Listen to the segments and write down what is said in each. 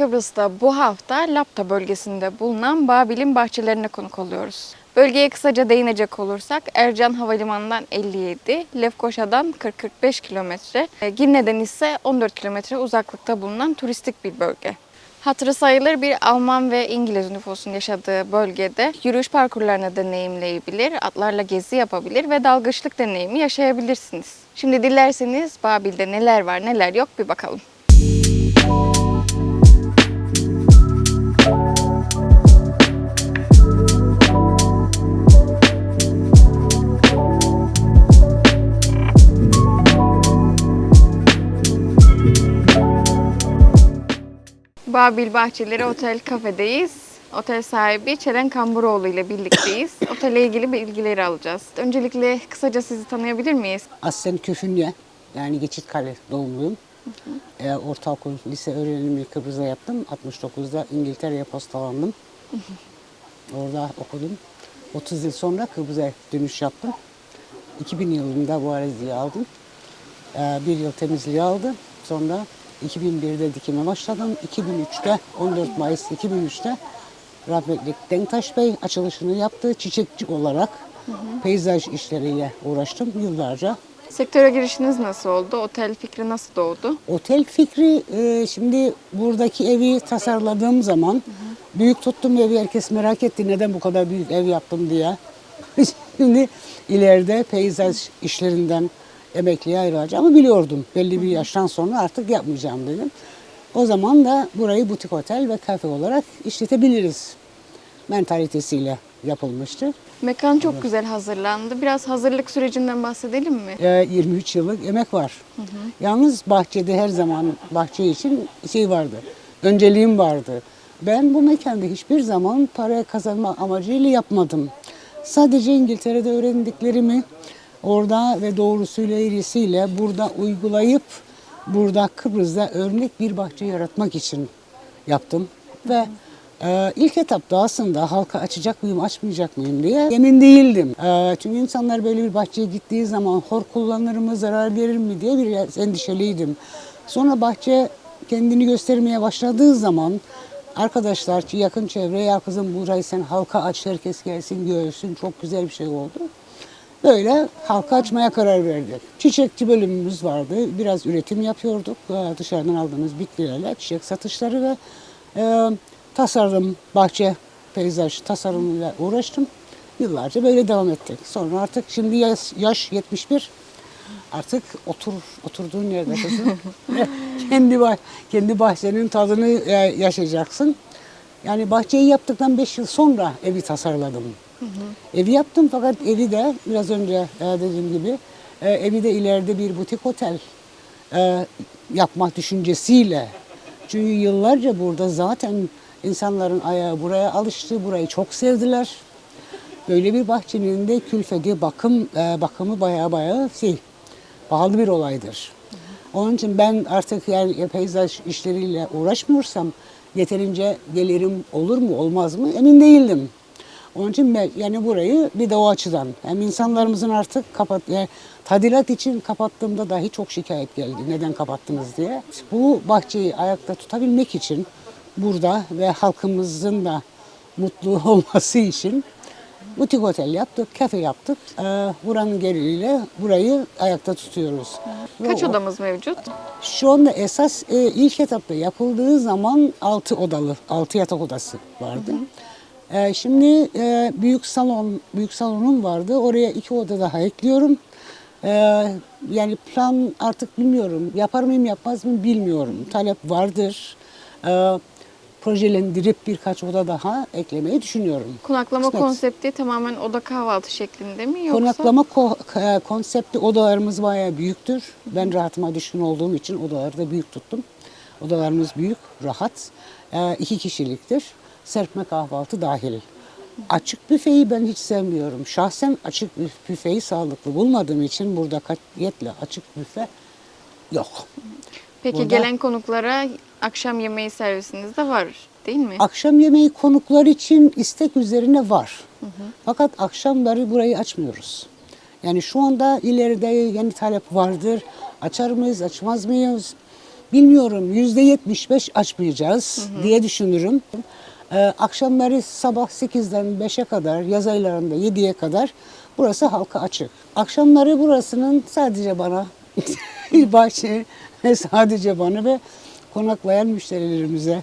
Kıbrıs'ta bu hafta Lapta bölgesinde bulunan Babil'in bahçelerine konuk oluyoruz. Bölgeye kısaca değinecek olursak Ercan Havalimanı'ndan 57, Lefkoşa'dan 40-45 kilometre, e, Girne'den ise 14 kilometre uzaklıkta bulunan turistik bir bölge. Hatırı sayılır bir Alman ve İngiliz nüfusun yaşadığı bölgede yürüyüş parkurlarını deneyimleyebilir, atlarla gezi yapabilir ve dalgıçlık deneyimi yaşayabilirsiniz. Şimdi dilerseniz Babil'de neler var neler yok bir bakalım. Babil Bahçeleri Otel Kafe'deyiz. Otel sahibi Çelen Kamburoğlu ile birlikteyiz. Otelle ilgili bilgileri alacağız. Öncelikle kısaca sizi tanıyabilir miyiz? Aslen Köfünye, yani Geçitkale doğumluyum. Ee, ortaokul, lise öğrenimi Kıbrıs'ta yaptım. 69'da İngiltere'ye postalandım. Orada okudum. 30 yıl sonra Kıbrıs'a dönüş yaptım. 2000 yılında bu araziyi aldım. Ee, bir yıl temizliği aldım. Sonra 2001'de dikime başladım. 2003'te 14 Mayıs 2003'te rahmetli Denktaş Bey açılışını yaptı. Çiçekçi olarak peyzaj işleriyle uğraştım yıllarca. Sektöre girişiniz nasıl oldu? Otel fikri nasıl doğdu? Otel fikri e, şimdi buradaki evi tasarladığım zaman büyük tuttum evi herkes merak etti neden bu kadar büyük ev yaptım diye. şimdi ileride peyzaj işlerinden emekliye ayrılacağımı biliyordum. Belli bir yaştan sonra artık yapmayacağım dedim. O zaman da burayı butik otel ve kafe olarak işletebiliriz mentalitesiyle yapılmıştı. Mekan çok güzel hazırlandı. Biraz hazırlık sürecinden bahsedelim mi? Ee, 23 yıllık emek var. Yalnız bahçede her zaman bahçe için şey vardı. Önceliğim vardı. Ben bu mekanda hiçbir zaman para kazanma amacıyla yapmadım. Sadece İngiltere'de öğrendiklerimi orada ve doğrusuyla eğrisiyle burada uygulayıp burada Kıbrıs'ta örnek bir bahçe yaratmak için yaptım. Ve ee, ilk etapta aslında halka açacak mıyım, açmayacak mıyım diye emin değildim. Ee, çünkü insanlar böyle bir bahçeye gittiği zaman hor kullanır mı, zarar verir mi diye bir endişeliydim. Sonra bahçe kendini göstermeye başladığı zaman arkadaşlar, yakın çevre, ya kızım burayı sen halka aç, herkes gelsin görsün, çok güzel bir şey oldu. Böyle halka açmaya karar verdik. Çiçekçi bölümümüz vardı. Biraz üretim yapıyorduk. Ee, Dışarıdan aldığımız bitkilerle çiçek satışları ve e, tasarım, bahçe, peyzaj tasarımıyla uğraştım. Yıllarca böyle devam ettik. Sonra artık şimdi yaş, yaş 71. Artık otur oturduğun yerde kızım. kendi bah kendi bahçenin tadını e, yaşayacaksın. Yani bahçeyi yaptıktan 5 yıl sonra evi tasarladım. Evi yaptım fakat evi de biraz önce e, dediğim gibi e, evi de ileride bir butik otel e, yapmak düşüncesiyle. Çünkü yıllarca burada zaten insanların ayağı buraya alıştı, burayı çok sevdiler. Böyle bir bahçenin de külfeti, bakım bakımı bayağı bayağı şey, pahalı bir olaydır. Onun için ben artık yani peyzaj işleriyle uğraşmıyorsam yeterince gelirim olur mu olmaz mı emin değildim. Onun için yani burayı bir de o açıdan hem insanlarımızın artık kapat yani tadilat için kapattığımda dahi çok şikayet geldi. Neden kapattınız diye. Bu bahçeyi ayakta tutabilmek için burada ve halkımızın da mutlu olması için butik otel yaptık, kafe yaptık. Ee, buranın geliriyle burayı ayakta tutuyoruz. Kaç o- odamız mevcut? şu anda esas e, ilk etapta yapıldığı zaman 6 odalı, 6 yatak odası vardı. E, şimdi e, büyük salon, büyük salonum vardı. Oraya iki oda daha ekliyorum. E, yani plan artık bilmiyorum. Yapar mıyım yapmaz mıyım bilmiyorum. Talep vardır. E, projelendirip birkaç oda daha eklemeyi düşünüyorum. Konaklama Kısmet. konsepti tamamen oda kahvaltı şeklinde mi yoksa? Konaklama ko- e, konsepti odalarımız bayağı büyüktür. Ben rahatıma düşkün olduğum için odaları da büyük tuttum. Odalarımız büyük, rahat. E, iki kişiliktir. Serpme kahvaltı dahil. Açık büfeyi ben hiç sevmiyorum. Şahsen açık büf- büfeyi sağlıklı bulmadığım için burada katiyetle açık büfe yok. Peki Burada- gelen konuklara akşam yemeği servisiniz de var değil mi? Akşam yemeği konuklar için istek üzerine var. Fakat akşamları burayı açmıyoruz. Yani şu anda ileride yeni talep vardır. Açar mıyız, açmaz mıyız? bilmiyorum yüzde 75 açmayacağız diye düşünürüm. Ee, akşamları sabah 8'den 5'e kadar, yaz aylarında 7'ye kadar burası halka açık. Akşamları burasının sadece bana bahçe sadece bana ve konaklayan müşterilerimize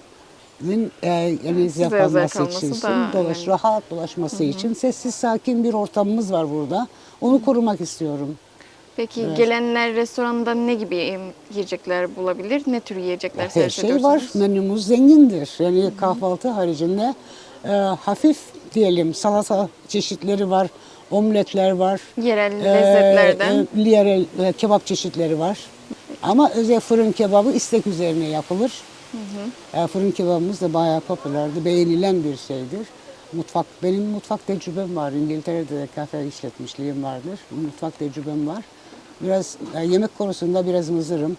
e, yani yapılması için, daha dolaş, önemli. rahat dolaşması için sessiz sakin bir ortamımız var burada. Onu korumak istiyorum. Peki gelenler restoranda ne gibi yiyecekler bulabilir? Ne tür yiyecekler Her şey var. Menümüz zengindir. Yani kahvaltı haricinde e, hafif diyelim salata çeşitleri var, omletler var. Yerel e, lezzetlerden. e, yerel e, kebap çeşitleri var. Ama özel fırın kebabı istek üzerine yapılır. E, fırın kebabımız da bayağı popülerdi, beğenilen bir şeydir. Mutfak, benim mutfak tecrübem var. İngiltere'de de kafe işletmişliğim vardır. Mutfak tecrübem var. Biraz e, yemek konusunda biraz mızırım.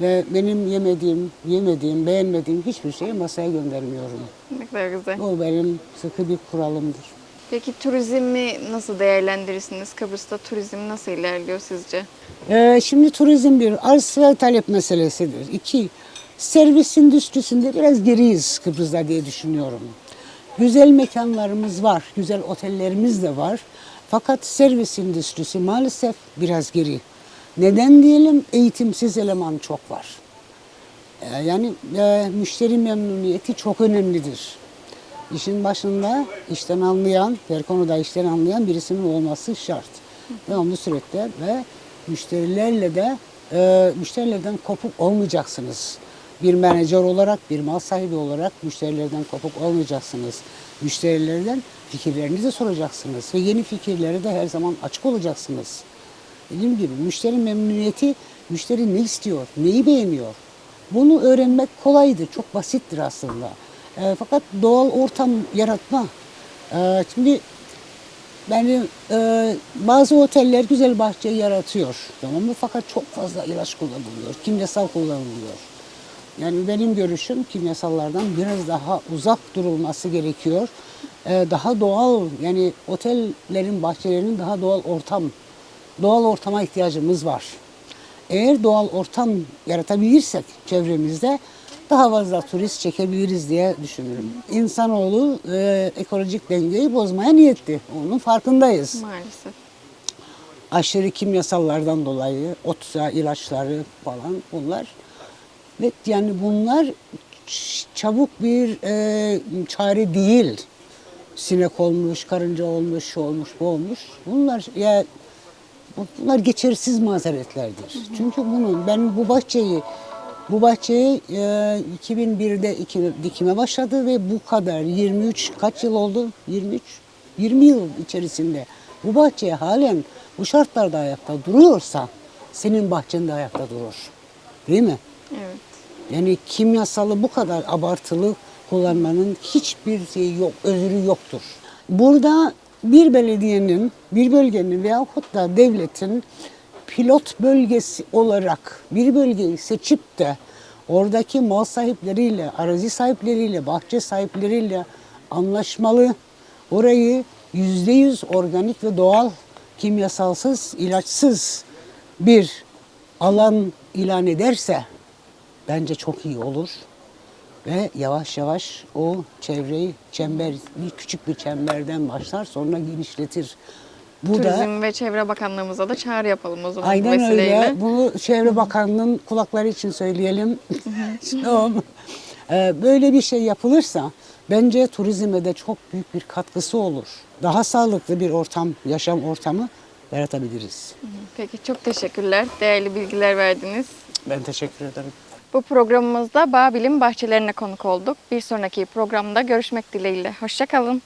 Ve benim yemediğim, yemediğim, beğenmediğim hiçbir şeyi masaya göndermiyorum. Ne kadar güzel. O benim sıkı bir kuralımdır. Peki turizmi nasıl değerlendirirsiniz? Kıbrıs'ta turizm nasıl ilerliyor sizce? Ee, şimdi turizm bir arz ve talep meselesidir. İki, servis endüstrisinde biraz geriyiz Kıbrıs'ta diye düşünüyorum. Güzel mekanlarımız var, güzel otellerimiz de var. Fakat servis endüstrisi maalesef biraz geri. Neden diyelim? Eğitimsiz eleman çok var. Ee, Yani e, müşteri memnuniyeti çok önemlidir. İşin başında işten anlayan, her konuda işten anlayan birisinin olması şart. Devamlı sürekli ve müşterilerle de e, müşterilerden kopuk olmayacaksınız. Bir menajer olarak, bir mal sahibi olarak müşterilerden kopuk olmayacaksınız. Müşterilerden fikirlerinizi soracaksınız ve yeni fikirlere de her zaman açık olacaksınız. Dediğim gibi müşteri memnuniyeti, müşteri ne istiyor, neyi beğeniyor? Bunu öğrenmek kolaydır, çok basittir aslında. E, fakat doğal ortam yaratma. E, şimdi yani e, bazı oteller güzel bahçe yaratıyor, tamam mı? Fakat çok fazla ilaç kullanılıyor, kimyasal kullanılıyor. Yani benim görüşüm kimyasallardan biraz daha uzak durulması gerekiyor. E, daha doğal, yani otellerin, bahçelerinin daha doğal ortam, doğal ortama ihtiyacımız var. Eğer doğal ortam yaratabilirsek çevremizde daha fazla turist çekebiliriz diye düşünüyorum. İnsanoğlu e, ekolojik dengeyi bozmaya niyetli. Onun farkındayız. Maalesef. Aşırı kimyasallardan dolayı, ot ilaçları falan bunlar. Ve yani bunlar çabuk bir e, çare değil. Sinek olmuş, karınca olmuş, şu olmuş, bu olmuş. Bunlar ya bu- Bunlar geçersiz mazeretlerdir. Çünkü bunu ben bu bahçeyi bu bahçeyi e, 2001'de iki, dikime başladı ve bu kadar 23 kaç yıl oldu? 23 20 yıl içerisinde bu bahçe halen bu şartlarda ayakta duruyorsa senin bahçende ayakta durur. Değil mi? Evet. Yani kimyasalı bu kadar abartılı kullanmanın hiçbir şeyi yok, özrü yoktur. Burada bir belediyenin, bir bölgenin veyahut da devletin pilot bölgesi olarak bir bölgeyi seçip de oradaki mal sahipleriyle, arazi sahipleriyle, bahçe sahipleriyle anlaşmalı. Orayı yüzde yüz organik ve doğal, kimyasalsız, ilaçsız bir alan ilan ederse bence çok iyi olur. Ve yavaş yavaş o çevreyi çember, bir küçük bir çemberden başlar sonra genişletir. Bu da Turizm ve Çevre Bakanlığımıza da çağrı yapalım o zaman bu aynen vesileyle. öyle. Bunu Çevre Bakanlığı'nın kulakları için söyleyelim. Tamam. Ee, Böyle bir şey yapılırsa bence turizme de çok büyük bir katkısı olur. Daha sağlıklı bir ortam, yaşam ortamı yaratabiliriz. Peki çok teşekkürler. Değerli bilgiler verdiniz. Ben teşekkür ederim. Bu programımızda Babil'in bahçelerine konuk olduk. Bir sonraki programda görüşmek dileğiyle. Hoşçakalın.